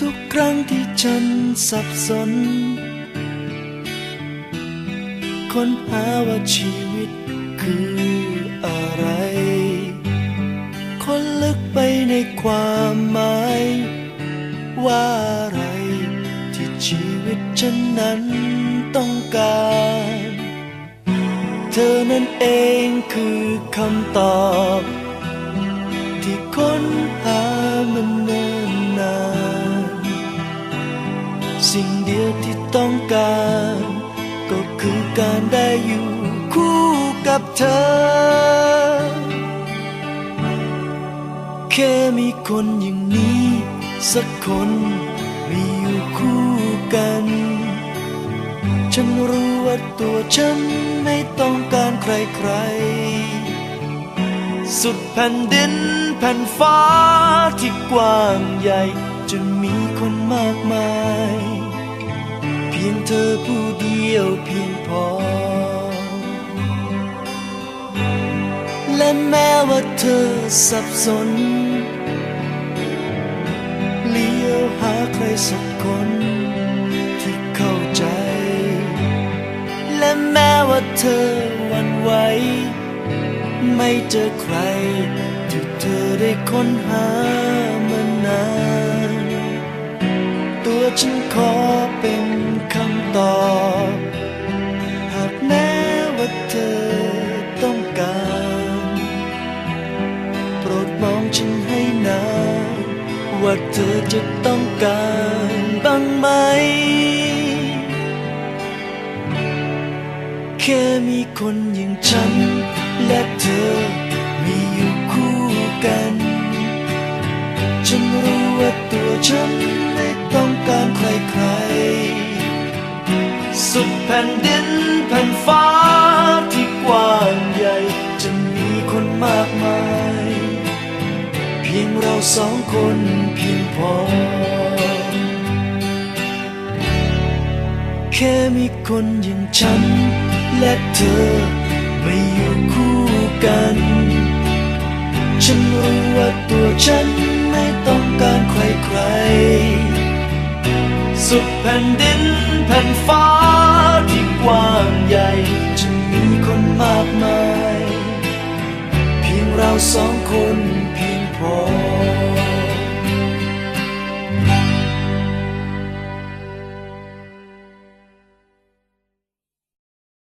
ทุกครั้งที่ฉันสับสน ค้นหาว่าชีวิตคืออะไร คนลึกไปในความหมาย ว่าอะไร ที่ชีวิตฉันนั้นต้องการ เธอนั่นเองคือคำตอบ ที่ค้นหามันเนิ่นนาน สิ่งเดียวที่ต้องการ ก็คือการได้อยู่คู่กับเธอ แค่มีคนอย่างนี้ สักคนมีอยู่คู่กัน ฉันรู้ว่าตัวฉันไม่ต้องการใครๆ สุดแผ่นดินแผ่นฟ้าที่กว้างใหญ่ จะมีคนมากมาย เพียงเธอผู้เดียวเพียงพอ และแม้ว่าเธอสับสน เลี้ยวหาใครสักคนที่เข้าใจ และแม้ว่าเธอหวันไหวไม่เจอใครที่เธอได้ค้นหามานาน ฉันขอเป็นคำตอบ หากแม้ว่าเธอต้องการ โปรดมองฉันให้นานว่าเธอจะต้องการบ้างไหม แค่มีคนอย่างฉันและเธอมีอยู่ สุดแผ่นดินแผ่นฟ้าที่กว้างใหญ่จะมีคนมากมาย เพียงเราสองคนเพียงพอ แค่มีคนอย่างฉัน และเธอไม่อยู่คู่กัน ฉันรู้ว่าตัวฉันไม่ต้องการใครๆ สุดแผ่นดินแผ่นฟ้าที่กว้างใหญ่จะมีคนมากมาย เพียงเราสองคนเพียงพอ